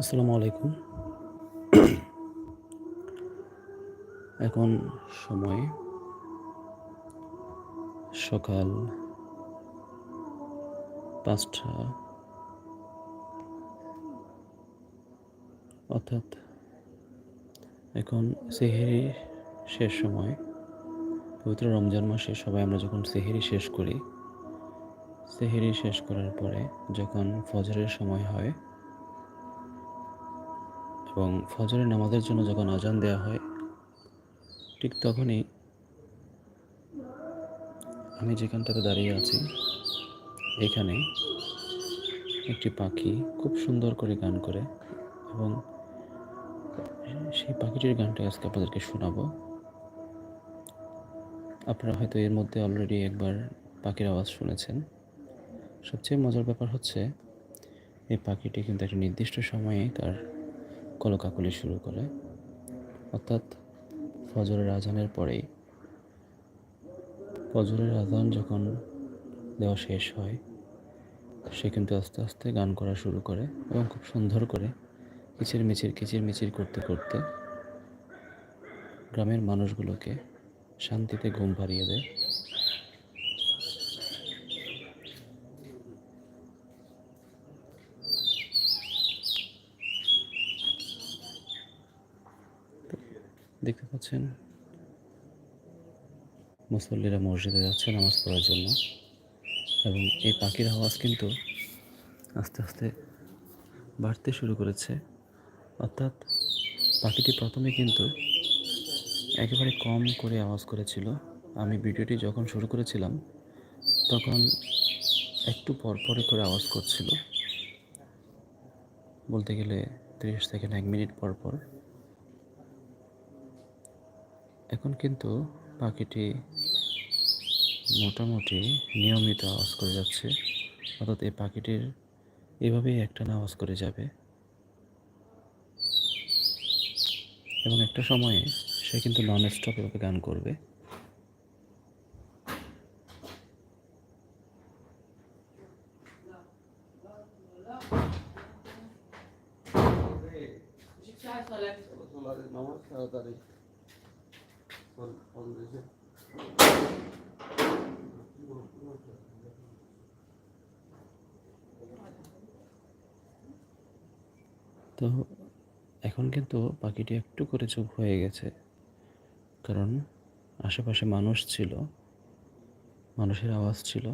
আসসালামু আলাইকুম। এখন সময় সকাল পাঁচটা। অর্থাৎ এখন সেহেরি শেষ সময়, পবিত্র রমজান মাসে সবাই আমরা যখন সেহেরি শেষ করি, সেহেরি শেষ করার পরে যখন ফজরের সময় হয় এবং ফজরের নামাজের জন্য যখন আজান দেওয়া হয়, ঠিক তখনই আমি যেখানটাতে দাঁড়িয়ে আছি, এখানে একটি পাখি খুব সুন্দর করে গান করে এবং সেই পাখিটির গানটা আজকে আপনাদেরকে শোনাবো। আপনারা হয়তো এর মধ্যে অলরেডি একবার পাখির আওয়াজ শুনেছেন। সবচেয়ে মজার ব্যাপার হচ্ছে, এই পাখিটি কিন্তু একটা নির্দিষ্ট সময়ে তার কলকাকলি শুরু করে। অর্থাৎ ফজরের আজানের পরেই। ফজরের আজান যখন দেওয়া শেষ হয়, সে কিন্তু আস্তে আস্তে গান করা শুরু করে এবং খুব সুন্দর করে কিচির মিচির কিচির মিচির করতে করতে গ্রামের মানুষগুলোকে শান্তিতে ঘুম পাড়িয়ে দেয়। দেখতে পাচ্ছেন? মুসল্লিরা মসজিদে যাচ্ছে নামাজ পড়ার জন্য এবং এই পাখির আওয়াজ কিন্তু আস্তে আস্তে বাড়তে শুরু করেছে। অর্থাৎ পাখিটি প্রথমে কিন্তু একেবারে কম করে আওয়াজ করেছিল। আমি ভিডিওটি যখন শুরু করেছিলাম, তখন একটু পরপরে করে আওয়াজ করছিল। বলতে গেলে তিরিশ সেকেন্ড এক মিনিট পর পর এখন কিন্তু পাখিটি মোটামুটি নিয়মিত আওয়াজ করে যাচ্ছে। অর্থাৎ এই পাখিটির এভাবেই একটা আওয়াজ করে যাবে। এবং একটা সময়ে সে কিন্তু নন স্টপ এভাবে গান করবে। তো এখন কিন্তু পাখিটি একটু করে চুপ হয়ে গেছে। কারণ আশেপাশে মানুষ ছিল, মানুষের আওয়াজ ছিল।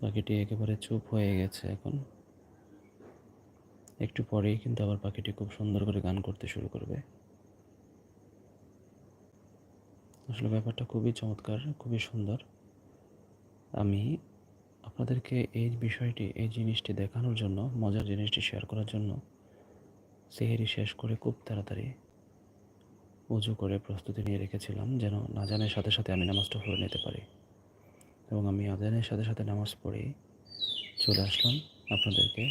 পাখিটি একেবারে চুপ হয়ে গেছে এখন। একটু পরেই কিন্তু আবার পাখিটি খুব সুন্দর করে গান করতে শুরু করবে। আসলে ব্যাপারটা খুবই চমৎকার, খুবই সুন্দর। আমি আপনাদেরকে এই বিষয়টি, এই জিনিসটি দেখানোর জন্য, মজার জিনিসটি শেয়ার করার জন্য সেহেরি শেষ করে খুব তাড়াতাড়ি উজু করে প্রস্তুতি নিয়ে রেখেছিলাম যেন আজানের সাথে সাথে আমি নামাজটা পড়ে নিতে পারি। এবং আমি আজানের সাথে সাথে নামাজ পড়ে চলে আসলাম আপনাদেরকে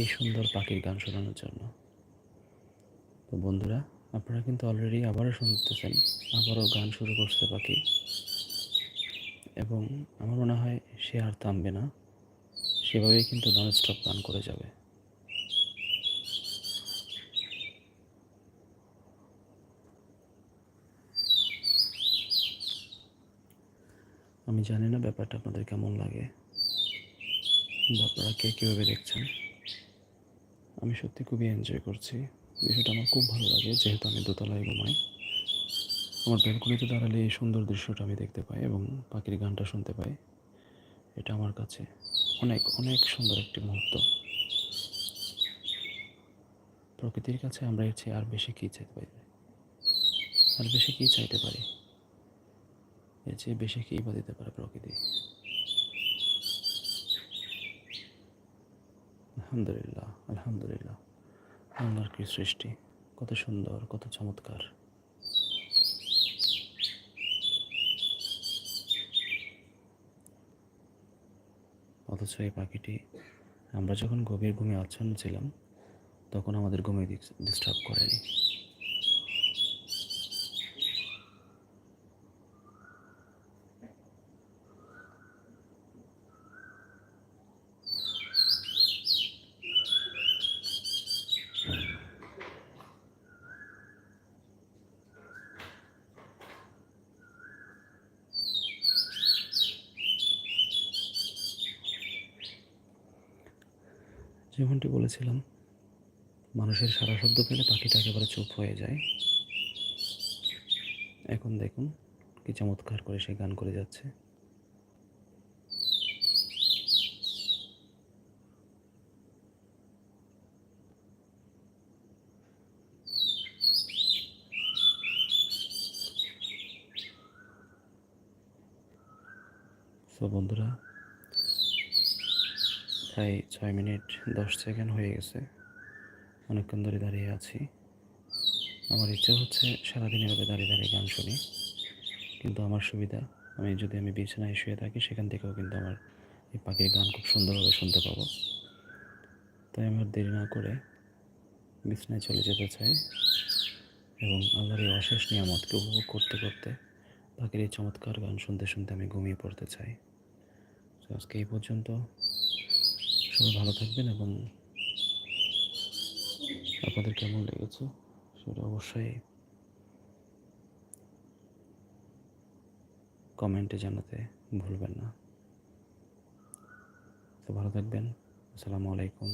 এই সুন্দর পাখির গান শোনানোর জন্য। তো বন্ধুরা আপনারা কিন্তু অলরেডি আবারও শুনতেছেন, আবারও গান শুরু করছে পাখি। এবং আমার মনে হয় সে আর থামবে না, সেভাবেই কিন্তু নন স্টপ গান করে যাবে। আমি জানি না ব্যাপারটা আপনাদের কেমন লাগে, বা আপনারা কে কীভাবে দেখছেন। আমি সত্যি খুবই এনজয় করছি। বিষয়টা আমার খুব ভালো লাগে, যেহেতু আমি দোতলায় ঘুমাই। আমার ব্যালকনিতে দাঁড়ালে এই সুন্দর দৃশ্যটা আমি দেখতে পাই এবং পাখির গানটা শুনতে পাই। এটা আমার কাছে অনেক অনেক সুন্দর একটি মুহূর্ত। প্রকৃতির কাছে আমরা এর চেয়ে আর বেশি কী চাইতে পারি? আর বেশি কী চাইতে পারি? এর চেয়ে বেশি কী বা দিতে পারে প্রকৃতি? আলহামদুলিল্লাহ আলহামদুলিল্লাহ। আল্লাহর কি সৃষ্টি, কত সুন্দর, কত চমৎকার। অথচ এই পাখিটি, আমরা যখন গভীর ঘুমে আচ্ছন্ন ছিলাম, তখন আমাদের ঘুমে ডিস্টার্ব করেনি। যেমনটি বলেছিলাম, মানুষের সারা শব্দ পেলে পাখিটা একেবারে চুপ হয়ে যায়। এখন দেখুন কি চমৎকার করে সে গান করে যাচ্ছে। তো বন্ধুরা প্রায় ছয় মিনিট দশ সেকেন্ড হয়ে গেছে। অনেকক্ষণ ধরে দাঁড়িয়ে আছি। আমার ইচ্ছে হচ্ছে সারাদিন এভাবে দাঁড়িয়ে দাঁড়িয়ে গান শুনি। কিন্তু আমার সুবিধা, আমি যদি আমি বিছানায় শুয়ে থাকি, সেখান থেকেও কিন্তু আমার এই পাখির গান খুব সুন্দরভাবে শুনতে পাবো। তাই আমার দেরি না করে বিছানায় চলে যেতে চাই এবং আল্লাহর এই অশেষ নিয়ামতকে উপভোগ করতে করতে পাখির এই চমৎকার গান শুনতে শুনতে আমি ঘুমিয়ে পড়তে চাই। আজকে এই পর্যন্ত। সবাই ভালো থাকবেন এবং আপনাদের কেমন লেগেছে সেটা অবশ্যই কমেন্টে জানাতে ভুলবেন না। তো ভালো থাকবেন। আসসালামু আলাইকুম।